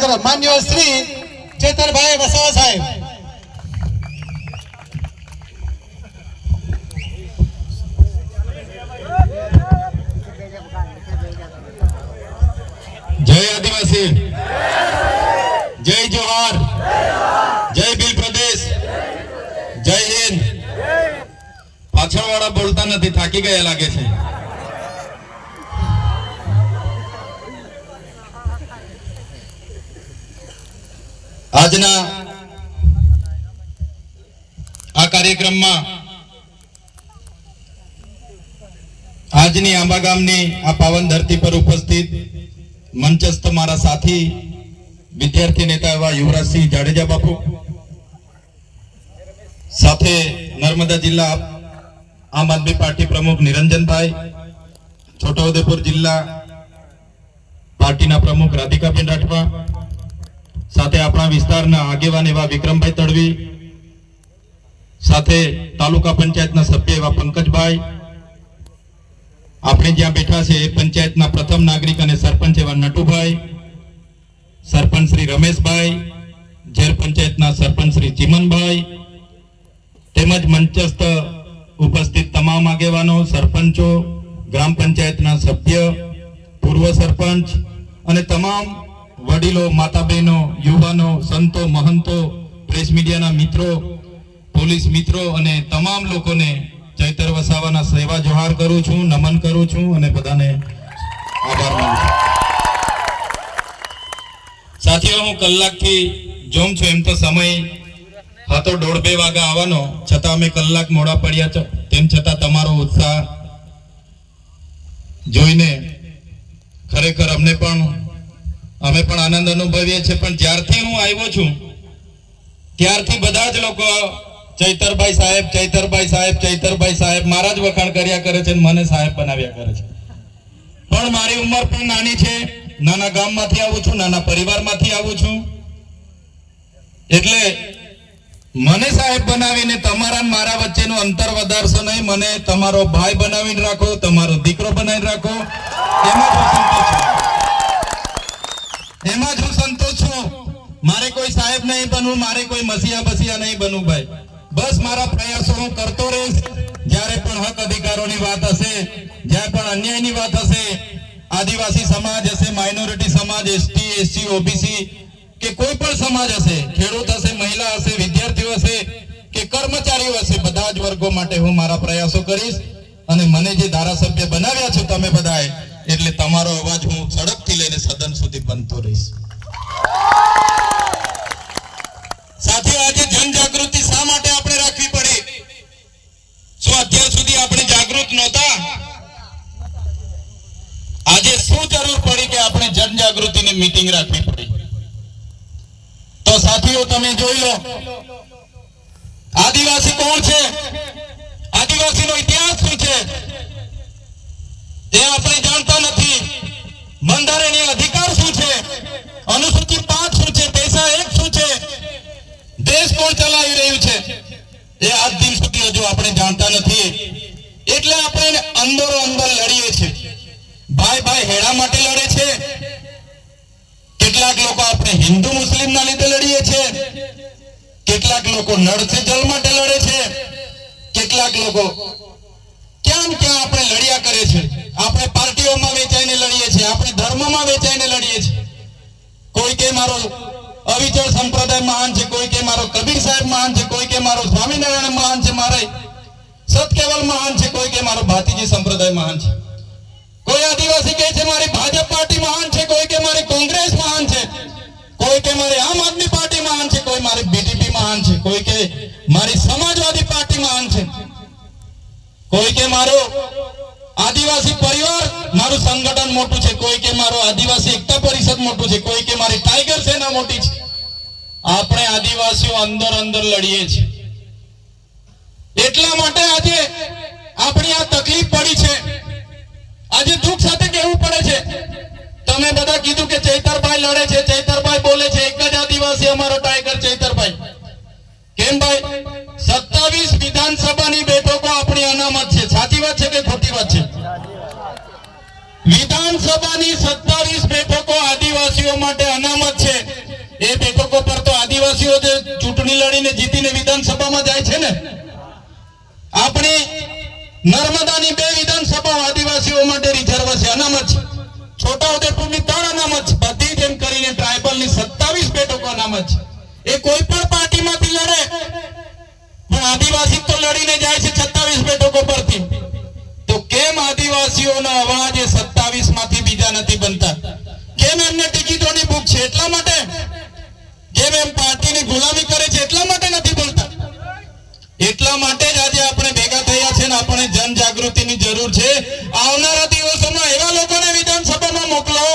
કરો માન્ય શ્રી ચેતનભાઈ વસાવા સાહેબ. જય આદિવાસી. જય જોહાર જય ભીલ પ્રદેશ. જય હિન્દ. પાછળવાળા બોલતા નથી, થાકી ગયા લાગે છે. આજના આ કાર્યક્રમમાં આજની આંબા ગામની આ પાવન ધરતી પર ઉપસ્થિત મંચસ્થ મારા સાથી, વિદ્યાર્થી નેતા એવા યુવરાજસિંહ જાડેજા બાપુ, સાથે નર્મદા જિલ્લા આમ આદમી પાર્ટી પ્રમુખ નિરંજનભાઈ, છોટાઉદેપુર જિલ્લા પાર્ટીના પ્રમુખ રાધિકાબેન રાઠવા સાથે આપણા વિસ્તારના આગેવાન એવા વિક્રમભાઈ તડવી, સાથે તાલુકા પંચાયતના સભ્ય એવા પંકજભાઈ, આપણે જ્યાં બેઠા છે એ પંચાયતના પ્રથમ નાગરિક અને સરપંચ એવા નટુભાઈ, સરપંચ શ્રી રમેશભાઈ, ઝેર પંચાયતના સરપંચ શ્રી ચીમનભાઈ, તેમજ મંચસ્થ ઉપસ્થિત તમામ આગેવાનો, સરપંચો, ગ્રામ પંચાયતના સભ્ય, પૂર્વ સરપંચ અને તમામ વડીલો માતા બહેનો યુવાનો, સંતો, મહંતો, પ્રેસ મીડિયાના મિત્રો, પોલીસ મિત્રો અને તમામ લોકોને ચૈતર વસાવાના સેવા જોહાર કરું છું, નમન કરું છું અને બધાને આભાર માનું છું. સાથીઓ, હું કલાકથી જોમ છું, એમ તો સમય હતો દોઢ બે વાગા આવવાનો, છતાં અમે કલાક મોડા પડ્યા છો, તેમ છતાં તમારો ઉત્સાહ જોઈને ખરેખર અમને પણ અમે પણ આનંદ અનુભવીએ છીએ. પણ જ્યારથી હું આવ્યો છું, ત્યારથી બધા જ લોકો ચૈતરભાઈ સાહેબ ચૈતરભાઈ સાહેબ ચૈતરભાઈ સાહેબ મારા જ વખાણ કર્યા કરે છે મને સાહેબ બનાવ્યા કરે છે. પણ મારી ઉંમર પણ નાની છે. નાના ગામમાંથી આવું છું, નાના પરિવારમાંથી આવું છું. એટલે મને સાહેબ બનાવીને તમારા મારા વચ્ચેનું અંતર વધારશો નહીં. મને તમારો ભાઈ બનાવીને રાખો, તમારો દીકરો બનાવીને રાખો. એમાં એમાં જ હું સંતોષ છું. મારે કોઈ સાહેબ નહીં બનવું, મારે કોઈ મસીહા બસિયા નહીં બનવું ભાઈ. બસ મારા પ્રયાસો હું કરતો રહીશ. જ્યારે પણ હક અધિકારોની વાત હશે, જ્યારે પણ અન્યાયની વાત હશે, આદિવાસી સમાજ હશે માઇનોરિટી સમાજ એસટી એસસી ઓબીસી કે કોઈ પણ સમાજ હશે, ખેડૂત હશે, મહિલા હશે, વિદ્યાર્થીઓ હશે, કે કર્મચારીઓ હશે, બધા જ વર્ગો માટે હું મારા પ્રયાસો કરીશ. અને મને જે ધારાસભ્ય બનાવ્યા છો તમે બધાએ એટલે તમારો અવાજ હું સડકથી લઈને સદન સુધી બનતો રહીશ. સાથીઓ આજે જનજાગૃતિ શા માટે આપણે રાખવી પડી? શું અત્યાર સુધી આપણે જાગૃત નહોતા? આજે શું જરૂર પડી કે આપણે જનજાગૃતિની મીટિંગ રાખવી પડી? તો સાથીઓ, તમે જોઈ લો. આદિવાસી કોણ છે? આદિવાસીનો ઇતિહાસ શું છે? ચલાવી રહ્યું છે? એ આજ દિન આપણે જાણતા નથી. એટલે આપણે અંદરો અંદર લડીએ છીએ. ભાઈ ભાઈ હેડા માટે લડે છે. કેટલાક લોકો આપણે હિન્દુ મુસ્લિમ ના લીધે લડીએ છીએ. કેટલાક લોકો નળ જલ માટે લડે છે. કેટલાક લોકો ક્યાં ને આપણે લડ્યા કરે છે. આપણે પાર્ટીઓમાં વેચાઈને લડીએ છીએ, આપણે ધર્મમાં વેચાઈને લડીએ છીએ. કોઈ કે મારો અવિચળ સંપ્રદાય મહાન છે, કોઈ કે મારો કબીર સાહેબ મહાન છે, કોઈ કે મારો સ્વામિનારાયણ મહાન છે, મારે સતકેવલ મહાન છે, કોઈ કે મારો ભાતીજી સંપ્રદાય મહાન છે. કોઈ આદિવાસી કહે છે, મારી ભાજપ પાર્ટી મહાન છે, કોઈ કે મારી કોંગ્રેસ મહાન છે, કોઈ કે મારી આમ આદમી પાર્ટી મહાન છે, કોઈ મારી બીજેપી મહાન છે, કોઈ કે મારી સમાજવાદી પાર્ટી મહાન છે. કોઈ કે મારો આદિવાસી પરિવાર, મારું સંગઠન મોટું છે. કોઈ કે મારો આદિવાસી એકતા પરિષદ મોટું છે. કોઈ કે મારી ટાઈગર સેના મોટી છે. આપણે આદિવાસીઓ અંદર અંદર લડીએ છીએ. એટલા માટે આજે આપણી આ તકલીફ પડી છે. આજે દુઃખ સાથે કહેવું પડે છે. તમે બધા કીધું કે ચૈતરભાઈ લડે છે. ચૈતરભાઈ બોલે છે. એક જ આદિવાસી અમારો ટાઈગર ચૈતરભાઈ. કેમ ભાઈ? સત્તાવીસ વિધાનસભાની બેઠકો આપણી અનામત છે. સાચી વાત છે કે ખોટી વાત છે? વિધાનસભાની સત્તાવીસ બેઠકો આદિવાસીઓ માટે અનામત છે. એ બેઠકો પર તો આદિવાસીઓ જે ચૂંટણી લડીને જીતીને વિધાનસભામાં જાય છે ને? આપણી નર્મદાની બે વિધાનસભાઓ આદિવાસીઓ માટે રિઝર્વ છે. અનામત છે. છોટાઉદેપુરની ત્રણ અનામત છે. બધી જેમ કરીને ટ્રાયબલની સત્તાવીસ બેઠકો અનામત છે. એ કોઈ પણ પાર્ટીમાંથી લડે પણ આદિવાસી તો લડીને જાય છે સત્તાવીસ બેઠકો પરથી. તો કેમ આદિવાસીઓનો અવાજ એ સત્તાવીસમાંથી બીજા નથી બનતા? કેમ એમને ટિકિટોની ભૂખ છે એટલા માટે? કેમ એમ પાર્ટીની ગુલામી કરે છે એટલા માટે નથી બોલતા? એટલા માટે જ આજે આપણે ભેગા થયા છે ને આપણે જનજાગૃતિની જરૂર છે. આવનારા દિવસોમાં એવા લોકોને વિધાનસભામાં મોકલો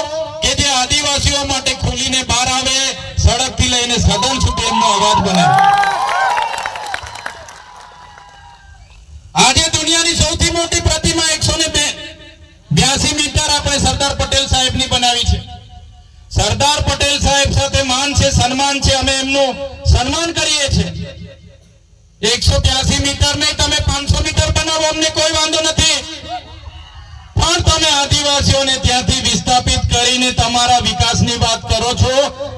કે જે આદિવાસીઓ માટે ખુલીને બહાર આવે, સડકથી લઈને સદન સુધી એમનો અવાજ બનાવે. દુનિયાની સૌથી મોટી પ્રતિમા એકસો ને બ્યાસી મીટર આપણે સરદાર પટેલ સાહેબની બનાવી છે. સરદાર પટેલ સાહેબ સાથે માન છે, સન્માન છે, અમે એમનું સન્માન કરીએ છીએ. એકસો બ્યાસી મીટર નહીં, તમે પાંચસો મીટર બનાવો, અમને કોઈ વાંધો નથી. પણ તમે આદિવાસીઓને ત્યાંથી વિસ્થાપિત કરીને તમારા વિકાસની વાત કરો છો,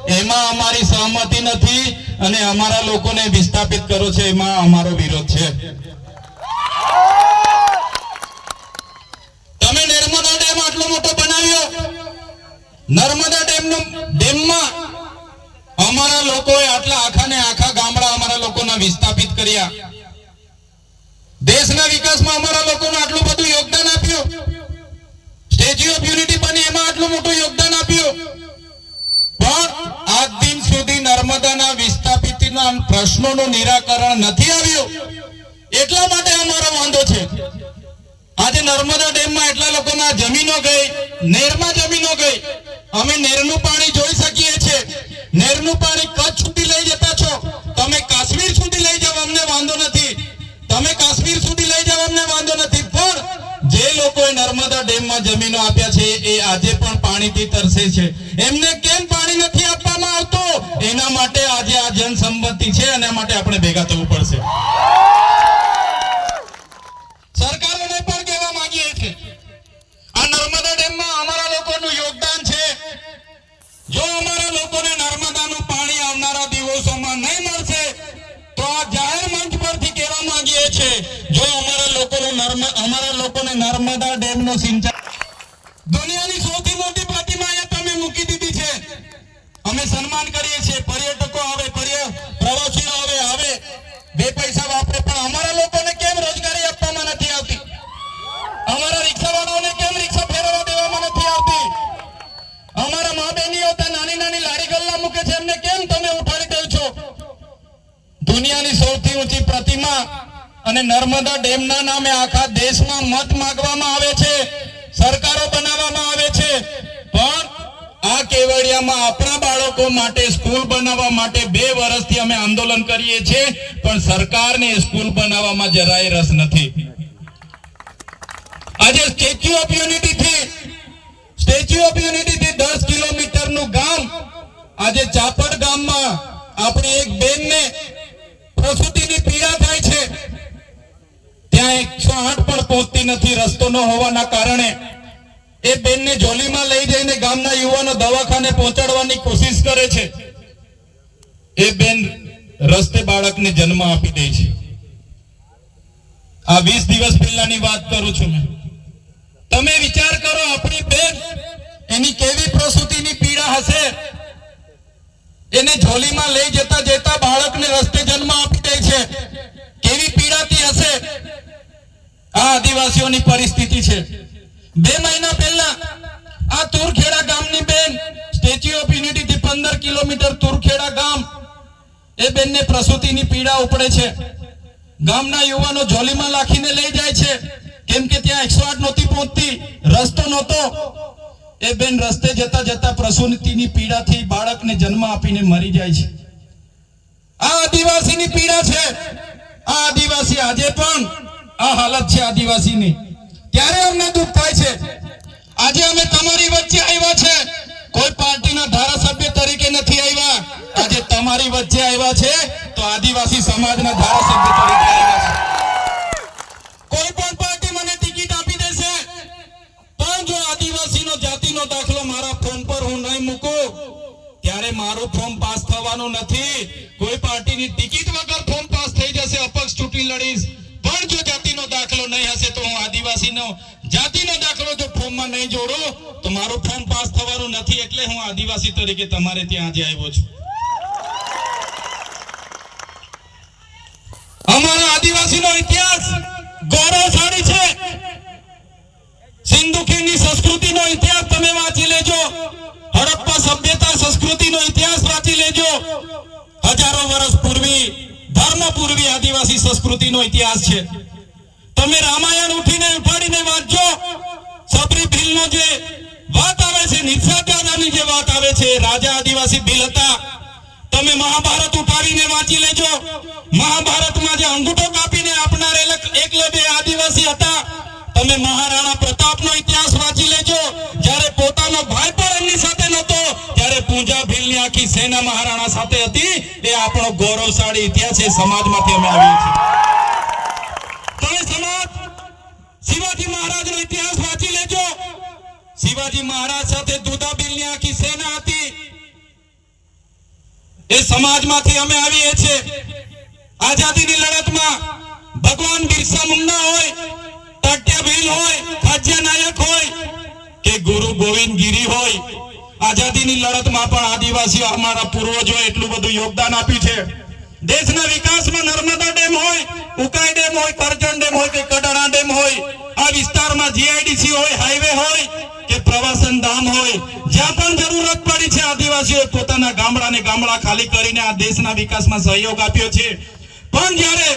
એમાં અમારી સહમતિ નથી અને અમારા લોકોને વિસ્થાપિત કરો છો, એમાં અમારો વિરોધ છે તમે નર્મદા ડેમ આટલો મોટો બનાવ્યો. નર્મદા ડેમનો ડેમમાં અમારા લોકોએ આટલા આખા ને આખા ગામડા અમારા લોકોના વિસ્થાપિત કર્યા. દેશના વિકાસમાં અમારા લોકોનું આટલું બધું યોગદાન આપ્યું. સ્ટેચ્યુ ઓફ યુનિટી બની એમાં આટલું મોટું યોગદાન આપ્યું. પણ આજ દિન સુધી નર્મદાના વિસ્થાપિતના પ્રશ્નોનું નિરાકરણ નથી આવ્યું. એટલા માટે અમારો વાંધો છે. આજે નર્મદા ડેમમાં એટલા લોકોના જમીનો ગઈ, નેરમાં જમીનો ગઈ. અમે નેરનું પાણી જોઈ શકીએ છીએ. નેરનું પાણી કચ્છ સુધી લઈ જતા છો. તમે કાશ્મીર સુધી લઈ જાવ અમને વાંધો નથી. તમે કાશ્મીર સુધી લઈ જાવ અમને વાંધો નથી. પણ જે લોકોએ નર્મદા ડેમમાં જમીનો આપ્યા છે, એ આજે પણ પાણીથી તરસે છે. એમને કેમ પાણી નથી આપવામાં આવતું? એના માટે આજે આ જનસંમતિ છે, એના માટે આપણે ભેગા થવું પડશે સરકારોને પણ કહેવા માંગીએ છીએ આ ડેમમાં અમારા લોકોનું યોગદાન છે. જો અમારા લોકોને નર્મદાનું પાણી આવનારા દિવસોમાં નહીં મળશે, તો આ જાહેર મંચ પરથી કહેવા માંગીએ છીએ, જો અમારા લોકોનું અમારા લોકોને નર્મદા ડેમનો સિંચાઈ દુનિયાની સૌથી મોટી પ્રતિમા અહીંયા તમે મૂકી દીધી છે. અમે સન્માન કરીએ છીએ પર્યટકો આવે પર્ય પ્રવાસીઓ આવે આવે બે પૈસા વાપરે પણ અમારા લોકોને કેમ રોજગારી આપવામાં નથી આવતી અમારા રિક્ષાવાળાઓને કેમ રિક્ષા ફેરવવા દેવામાં નથી આવતી અમારા મા બહેનીઓ ત્યાં નાની નાની ગલ્લા મૂકે છે, એમને કેમ તમે ઉઠાડી દો છો? દુનિયાની સૌથી ઊંચી પ્રતિમા અને નર્મદા ડેમના નામે આખા દેશમાં મત માંગવામાં આવે છે, સરકારો બનાવવામાં આવે છે. પણ આ કેવડિયામાં આપણા બાળકો માટે સ્કૂલ બનાવવા માટે બે વર્ષથી અમે આંદોલન કરીએ છીએ, પણ સરકારને સ્કૂલ બનાવવામાં જરાય રસ નથી. આજે સ્ટેચ્યુ ઓફ યુનિટી થી સ્ટેચ્યુ ઓફ યુનિટી થી દસ કિલોમીટરનું ગામ આજે ચાપડ ગામમાં આપણી એક બેનને પ્રસૂતિની પીડા થાય છે. ત્યાં એકસો આઠ પણ પહોંચતી નથી, રસ્તો ન હોવાના કારણે. એ બેનને જોલીમાં લઈ જઈને ગામના યુવાનો દવાખાને પહોંચાડવાની કોશિશ કરે છે. એ બેન રસ્તે બાળકને જન્મ આપી દે છે. આ વીસ દિવસ પહેલાની વાત કરું છું મેં. તમે વિચાર કરો, આપણી બેન એની કેવી પ્રસૂતિની પીડા હશે? એને ઝોલીમાં લઈ જતા જતા બાળકને રસ્તે જન્મ આપી દે છે. કેવી પીડાતી હશે? આ આદિવાસીઓની પરિસ્થિતિ છે. બે મહિના પહેલા આ તુરખેડા ગામની બેન, સ્ટેચ્યુ ઓફ યુનિટી થી પંદર કિલોમીટર તુરખેડા ગામ, એ બેનને પ્રસૂતિની પીડા ઉપડે છે. ગામના યુવાનો ઝોલીમાં લાખીને લઈ જાય છે. કેમ કે ત્યાં એકસો આઠ નહોતી પહોંચતી, રસ્તો નહોતો. એ બેન રસ્તે જતા જતા પ્રસૂતિની પીડાથી બાળકને જન્મ આપીને મરી જાય છે. આ આદિવાસીની પીડા છે. આ આદિવાસી આજે પણ આ હાલત છે આદિવાસીની. ત્યારે અમને દુઃખ થાય છે. આજે અમે તમારી વચ્ચે આવ્યા છે. કોઈ પાર્ટીના ધારાસભ્ય તરીકે નથી આવ્યા. આજે તમારી વચ્ચે આવ્યા છે તો આદિવાસી સમાજના ધારાસભ્ય તરીકે આવ્યા છે કોઈ પણ પાર્ટી મને ટિકિટ આપી દેશે પણ જો આદિવાસી મારું ફોર્મ થવાનું નથી. કોઈ પાર્ટીની ટિકિટ વગર ફોર્મ પાસ થઈ જશે, અપક્ષ ચૂંટણી લડીશ. પણ જો જાતિનો દાખલો નહીં હશે તો હું આદિવાસીનો, જાતિનો દાખલો જો ફોર્મમાં નહીં જોડો, તો મારું ફોર્મ પાસ થવાનું નથી એટલે હું આદિવાસી તરીકે તમારે ત્યાં આજે આવ્યો છું. અમારા આદિવાસીનો ઇતિહાસ ગૌરવશાળી છે. સિંધુ ખીણની સંસ્કૃતિનો ઇતિહાસ તમે વાંચી લેજો. હડપ્પા સભ્યતા સંસ્કૃતિનો ઇતિહાસ વાંચી લેજો. હજારો વર્ષ પૂર્વી, ધર્મ પૂર્વી આદિવાસી સંસ્કૃતિનો ઇતિહાસ છે. તમે રામાયણ ઉઠીને ઉઠાડીને વાંચજો. સબરી ભીલનો જે વાત આવે છે નિર્સાદ દાદાની જે વાત આવે છે, રાજા આદિવાસી ભીલ હતા. તમે મહાભારત ઉઠાવીને વાંચી લેજો. મહાભારતમાં જે અંગૂઠો કાપીને આપનાર એક- એકલવ્ય આદિવાસી હતા. તમે મહારાણા પ્રતાપનો ઇતિહાસ વાંચી લેજો. જ્યારે પોતાનો ભાઈ પણ એમની સાથે નહોતો, ત્યારે પૂંજા ભીલની આખી સેના મહારાણા સાથે હતી. એ આપણો ગૌરવશાળી ઇતિહાસ એ સમાજમાંથી અમે આવીએ છીએ. તમે સમાજ, શિવાજી ઇતિહાસ વાંચી લેજો. શિવાજી મહારાજ સાથે દુધા ભીલની આખી સેના હતી. એ સમાજમાંથી અમે આવીએ છીએ. આઝાદીની લડતમાં ભગવાન બિરસા હોય તાટ્યા હોય નાયક હોય, કે ગુરુ ગોવિંદ ગીરી હોય. આઝાદીની લડતમાં પણ આદિવાસીઓ અમારા પૂર્વજો એટલું બધું યોગદાન આપ્યું છે. દેશના વિકાસમાં નર્મદા ડેમ હોય, ઉકાઈ ડેમ હોય, કરજણ ડેમ હોય, કે કડાણા ડેમ હોય, આ વિસ્તારમાં જીઆઈડીસી હોય હાઈવે હોય, કે પ્રવાસન ધામ હોય, જ્યાં પણ જરૂરત પડી છે, આદિવાસીઓએ પોતાના ગામડાને ગામડા ખાલી કરીને આ દેશના વિકાસમાં સહયોગ આપ્યો છે. પણ જ્યારે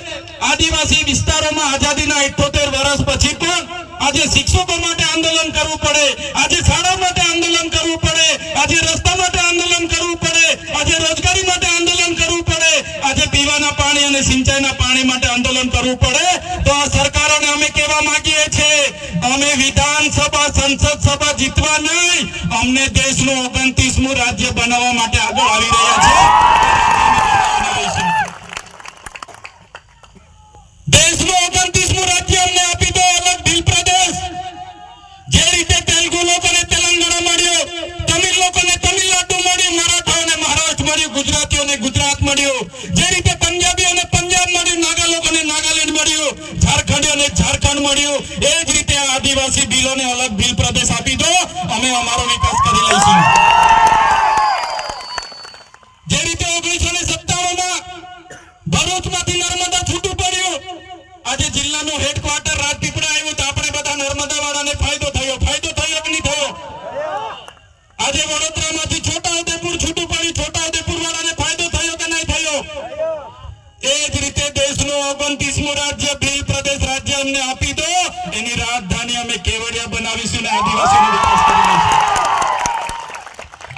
આદિવાસી વિસ્તારોમાં આઝાદીના 78 વર્ષ પછી પણ આજે શિક્ષકો માટે આંદોલન કરવું પડે, આજે શાળા માટે આંદોલન કરવું પડે, આજે રસ્તા માટે આંદોલન કરવું પડે, આજે રોજગારી માટે આંદોલન કરવું પડે, આજે પીવાના પાણી અને સિંચાઈના પાણી માટે આંદોલન કરવું પડે, તો આ સરકારોને અમે કહેવા માંગીએ છીએ, અમે વિધાનસભા, સંસદ સભા જીતવા નહીં, અમને દેશનું ઓગણત્રીસમું રાજ્ય બનાવવા માટે આગળ આવી રહ્યા છે દેશનું ઓગણત્રીસમું રાજ્ય અમને અલગ ભીલ જે રીતે તેલુગુ લોકોને પંજાબ મળ્યું નાગા લોકોને નાગાલેન્ડ મળ્યું ઝારખંડીઓને ઝારખંડ મળ્યું. એ રીતે આદિવાસી ભીલોને અલગ ભીલ પ્રદેશ આપી દો, અમે અમારો વિકાસ કરી લઈશું જે રીતે ઓગણીસો ને સત્તાવનમાં ભરૂચમાંથી નર્મદા છૂટું પડ્યું આજે હેડક્વાર્ટર રાજપીપળા આવ્યું તો આપણે બધા નર્મદા વાળાને ફાયદો થયો. ફાયદો થયો કે નહીં થયો? આજે વડોદરામાંથી છોટાઉદેપુર છૂટું પડ્યું. છોટાઉદેપુર વાળાને ફાયદો થયો કે નહીં થયો? એ જ રીતે દેશનું ઓગણત્રીસમું રાજ્ય ભીલ પ્રદેશ રાજ્ય અમને આપી દો. એની રાજધાની અમે કેવડિયા બનાવીશું ને આદિવાસીનો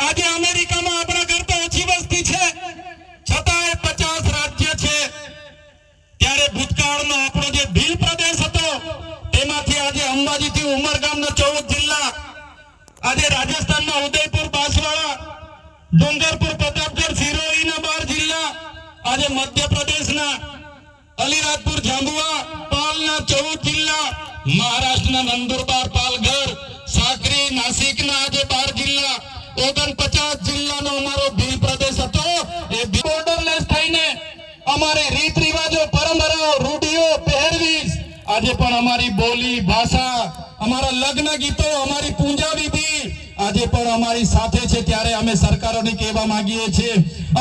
આજે અમેરિકામાં આપણા કરતા ઓછી વસ્તી છે છતાંય પચાસ રાજ્ય છે ત્યારે ભૂતકાળનો આપણો જે ભીલ પ્રદેશ હતો, તેમાંથી આજે અંબાજીથી ઉમરગામના ચૌદ જિલ્લા, આજે રાજસ્થાનના ઉદયપુર બાંસવાડા, ડુંગરપુર પ્રતાપગઢ સિરોહીના બાર જિલ્લા, આજે મધ્યપ્રદેશના અલીરાજપુર જાંબુઆ પાલના ચૌદ જિલ્લા, મહારાષ્ટ્રના નંદુરબાર, પાલઘર, સાકરી, નાસિકના આજે બાર જિલ્લા, ઓગણપચાસ જિલ્લાનો અમારો ભીલ પ્રદેશ હતો. એ બોર્ડરલેસ થઈને અમારે રીત રિવાજો, પરંપરાઓ, રૂઢિઓ પહેરવીશ આજે પણ અમારી બોલી, ભાષા, અમારા લગ્ન ગીતો, અમારી પૂજા વિધિ આજે પણ અમારી સાથે છે ત્યારે અમે સરકારોને કહેવા માંગીએ છીએ.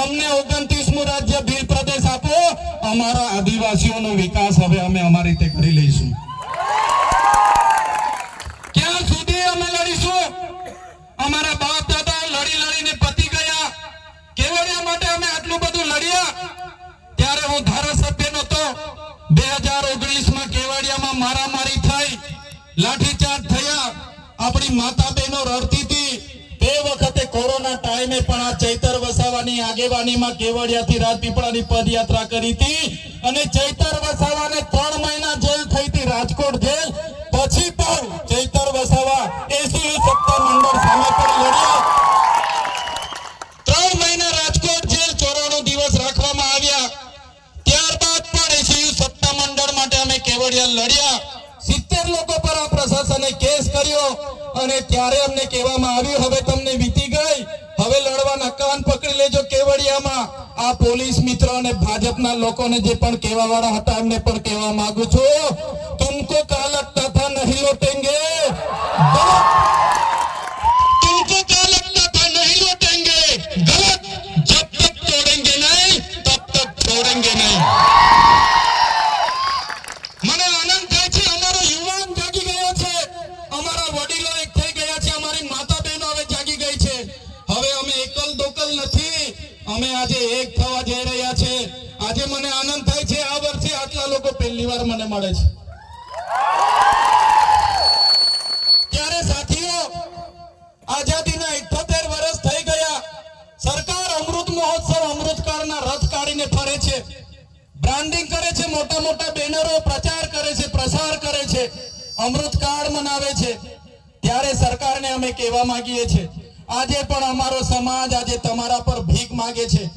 અમને ઓગણત્રીસમું રાજ્ય ભીલ પ્રદેશ આપો. અમારા આદિવાસીઓનો વિકાસ હવે અમે અમારી રીતે કરી લઈશું. ક્યાં સુધી અમે લડીશું? અમારા બાપ દાદા લડી લડીને પતી ગયા. કેવડિયા માટે અમે આટલું બધું લડ્યા? ત્યારે હું ધારાસભ્ય નતો બે હજાર ઓગણીસમાં કેવાડિયામાં મારામારી થઈ, લાઠીચાર્જ થયા, આપણી માતા બહેનો રડતી હતી. તે વખતે કોરોના ટાઈમે પણ આ ચૈતર વસાવાની આગેવાનીમાં કેવડિયાથી રાજપીપળાની પદયાત્રા કરી હતી. અને ચૈતર વસાવાને ત્રણ મહિના જેલ થઈ હતી, રાજકોટ જેલ. પછી પણ ચૈતર વસાવા એસી સત્તા મંડળ સામે પણ લડ્યા ત્રણ મહિના રાજકોટ જેલ ચોરાણું દિવસ રાખવામાં આવ્યા ત્યારબાદ પણ એસીયુ સત્તા મંડળ માટે અમે કેવડિયા લડ્યા સિત્તેર લોકો પર આ પ્રશાસને કેસ કર્યો અને ત્યારે અમને કહેવામાં આવ્યું, હવે તમને વીતી ગઈ, હવે લડવાના કાન પકડી લેજો કેવડિયામાં. આ પોલીસ મિત્રો અને ભાજપના લોકોને જે પણ કહેવા વાળા હતા, એમને પણ કહેવા માંગુ છું. તુમકો કા લગતા થા નહીં લોટેંગે. લોકો પહેલી વાર મને મળે છે. ત્યારે સાથીઓ, આઝાદીના 78 વર્ષ થઈ ગયા. સરકાર અમૃત મહોત્સવ અમૃતકાળના રથ કાઢીને ફરે છે. બ્રાન્ડિંગ કરે છે, મોટા મોટા બેનરો પ્રચાર કરે છે, પ્રસાર કરે છે, અમૃતકાળ મનાવે છે. ત્યારે સરકારને અમે કહેવા માંગીએ છીએ, આજે પણ અમારો સમાજ આજે તમારા પર ભીખ માંગે છે.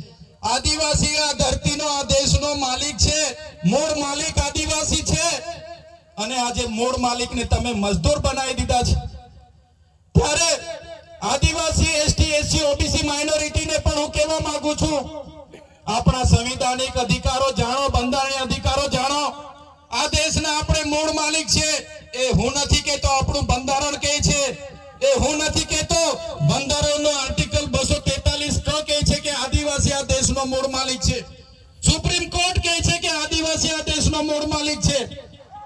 આદિવાસી આ ધરતીનો, આ દેશનો માલિક છે. મૂળ માલિક આદિવાસી છે. અને આજે મૂળ માલિકને તમે મજદૂર બનાવી દીધા છે. ત્યારે આદિવાસી, એસટી, એસસી, ઓબીસી માઇનોરિટીને પણ હું કહેવા માંગુ છું, આપણા સંવિધાનિક અધિકારો જાણો, બંધારણીય અધિકારો જાણો. આ દેશના આપણે મૂળ માલિક છે. એ હું નથી કહેતો આપણું બંધારણ કહે છે. એ હું નથી કહેતો, બંધારણનો આર્ટિકલ આદિવાસી આ દેશનો મૂળ માલિક છે. સુપ્રીમ કોર્ટ કહે છે કે આદિવાસી આ દેશનો મૂળ માલિક છે.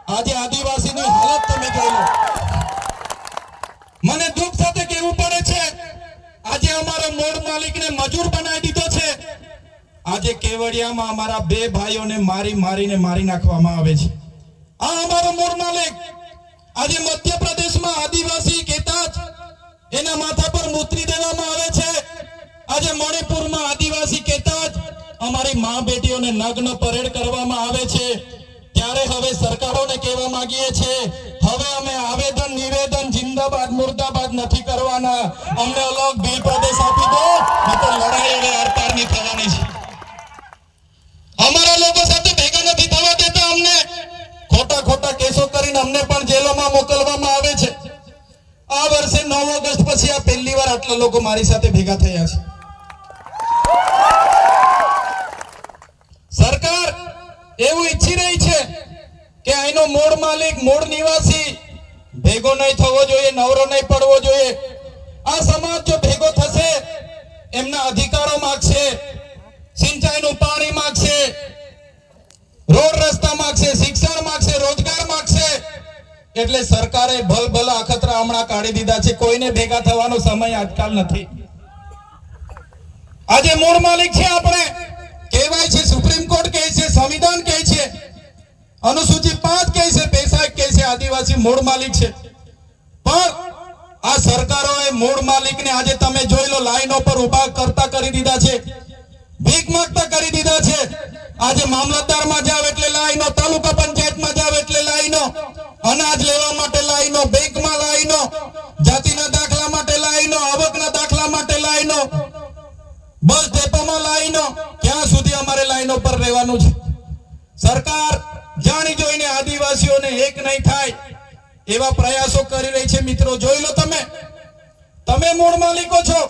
આજે આદિવાસીની હાલત તમે જોઈ મને દુઃખ સાથે કહેવું પડે છે, આજે અમારા મૂળ માલિકને મજૂર બનાવી દીધો છે. આજે કેવડિયામાં અમારા બે ભાઈઓને મારી મારીને મારી નાખવામાં આવે છે. આ અમારો મૂળ માલિક. આજે મધ્યપ્રદેશમાં આદિવાસી કહેતા જ એના માથા પર મૂતરી દેવામાં આવે છે. આજે મણિપુરમાં આદિવાસી કહેતા જ અમારી મા બેટીઓને નગ્ન પરેડ કરવામાં આવે છે. ત્યારે હવે સરકારોને કહેવા માંગીએ છીએ, હવે અમે આવેદન, નિવેદન જિંદાબાદ, મુર્દાબાદ નથી કરવાના. અમને અલગ બિલ પ્રદેશ આપી દો નહીં તો લડાઈ હવે આરપારની થવાની છે. અમારા લોકો સાથે ભેગા નથી થવા દેતા અમને. ખોટા ખોટા કેસો કરીને અમને પણ જેલોમાં મોકલવામાં આવે છે. આ વર્ષે નવ ઓગસ્ટ પછી આ પહેલી વાર આટલા લોકો મારી સાથે ભેગા થયા છે. સરકાર એવું ઈચ્છી રહી છે કે અહીંનો મૂળ માલિક, મૂળ નિવાસી ભેગો નહીં થવો જોઈએ, નવરો નહીં પડવો જોઈએ. આ સમાજ જો ભેગો થશે, એમના અધિકારો માગશે, સિંચાઈનું પાણી માગશે, રોડ રસ્તા માગશે, શિક્ષણ માગશે, રોજગાર માગશે, એટલે સરકારે ભલભલા અખતરા હમણાં કાઢી દીધા છે. કોઈને ભેગા થવાનો સમય આજકાલ નથી. આજે મૂળ માલિક છે આપણે. કહેવાય છે, સુપ્રીમ કોર્ટ કહે છે, સંવિધાન કહે છે અનુસૂચિ પાંચ કહે છે, પૈસા કહે છે, આદિવાસી મૂળ માલિક છે. પણ આ સરકારોએ મૂળ માલિકને આજે તમે જોઈ લો, લાઈનો પર ઊભા કરતા કરી દીધા છે. ભીખ માંગતા કરી દીધા છે. આજે મામલતદારમાં જાવ એટલે લાઈનો, તાલુકા પંચાયતમાં જાવ એટલે લાઈનો, અનાજ લેવા માટે લાઈનો, બેંકમાં લાઈનો, જાતિના દાખલા માટે લાઈનો, આવકના દાખલા માટે લાઈનો બસ ડેપોમાં લાઈનો, ક્યાં સુધી અમારે લાઈનો પર રહેવાનું છે? સરકાર જાણી જોઈને આદિવાસીઓને એક નહીં થાય એવા પ્રયાસો કરી રહી છે. મિત્રો, જોઈ લો તમે. તમે મૂળ માલિકો છો.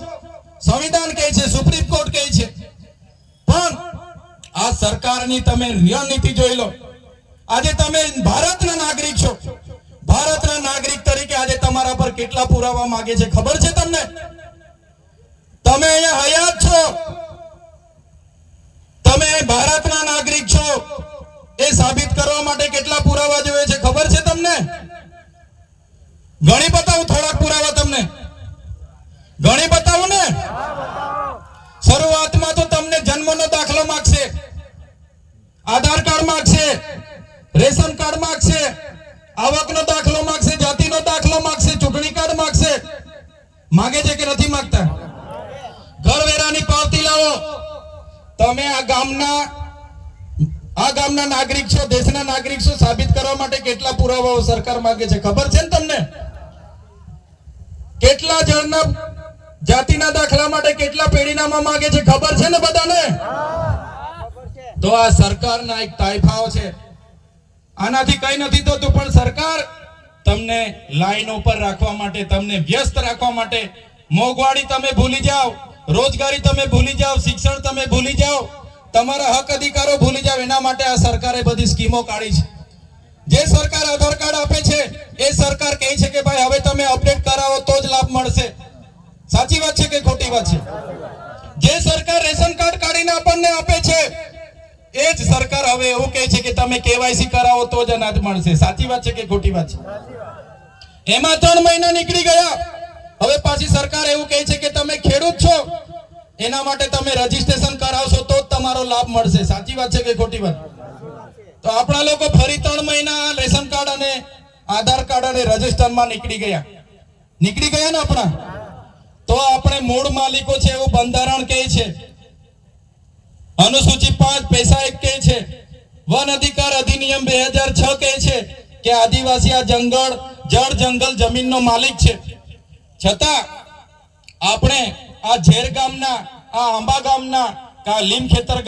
સંવિધાન કહે છે, સુપ્રીમ કોર્ટ કહે છે. પણ આ સરકારની તમે રણનીતિ જોઈ લો. આજે તમે ભારતના નાગરિક છો. ભારતના નાગરિક તરીકે આજે તમારા પર કેટલા પુરાવા માંગે છે? ખબર છે તમને? તમે અહીંયા હયાત છો. તમે ભારતના નાગરિક છો. એ સાબિત કરવા માટે કેટલા પુરાવા જોઈએ છે ખબર છે તમને? ગણી બતાવું, થોડાક પુરાવા તમને. ગણી બતાવું ને? શરૂઆતમાં તો તમને જન્મનો દાખલો માંગશે. આધાર કાર્ડ માંગશે. રેશન કાર્ડ માંગશે. આવકનો દાખલો માંગશે. જાતિનો દાખલો માંગશે. ચૂંટણી કાર્ડ માંગશે. માંગે છે કે નથી માંગતા? ઘરવેરાની પાવતી લાવો. તમે આ ગામના આ ગામના નાગરિક છો, દેશના નાગરિક છો, સાબિત કરવા માટે કેટલા પુરાવાઓ સરકાર માંગે છે? ખબર છે ને તમને? કેટલા જણના જાતિના દાખલા માટે કેટલા પેઢીનામા માંગે છે? ખબર છે ને બધાને? તો આ સરકારના એક તાઇફાઓ છે. આનાથી કઈ નથી થતું, પણ સરકાર તમને લાઈનો પર રાખવા માટે, તમને વ્યસ્ત રાખવા માટે મોંઘવારી તમે ભૂલી જાઓ. રોજગારી તમે ભૂલી જાઓ, શિક્ષણ તમે ભૂલી જાઓ, તમારા હક અધિકારો ભૂલી જાવ એના માટે આ સરકારે બધી સ્કીમો કાઢી છે. જે સરકાર આધાર કાર્ડ આપે છે, એ સરકાર કહે છે કે ભાઈ, હવે તમે અપડેટ કરાવો તો જ લાભ મળશે. સાચી વાત છે કે ખોટી વાત છે? જે સરકાર રેશન કાર્ડ કાઢીને આપણને આપે છે, એ જ સરકાર હવે એવું કહે છે કે તમે કેવાયસી કરાવો તો જ અનાજ મળશે. સાચી વાત છે કે ખોટી વાત છે? એમાં ત્રણ મહિના નીકળી ગયા. હવે પાછી સરકાર એવું કહે છે કે તમે ખેડૂત છો, એના માટે તમે રજીસ્ટ્રેશન કરાવશો તો તમારો લાભ મળશે. સાચી વાત છે કે ખોટી વાત? તો આપણા લોકો ફરી ત્રણ મહિના રેશન કાર્ડ અને આધાર કાર્ડ અને રજીસ્ટરમાં નીકળી ગયા. નીકળી ગયા ને આપણા? તો આપણે મૂળ માલિકો છે એવું બંધારણ કહે છે. અનુસૂચિ પાંચ પૈસા એક કહે છે. વન અધિકાર અધિનિયમ બે હજાર છ કહે છે કે આદિવાસી આ જંગલ જળ જંગલ જમીનનો માલિક છે. છતાં આપણે આ ઝેર ગામના આ આંબા ગામના કા આ લીમ ખેતર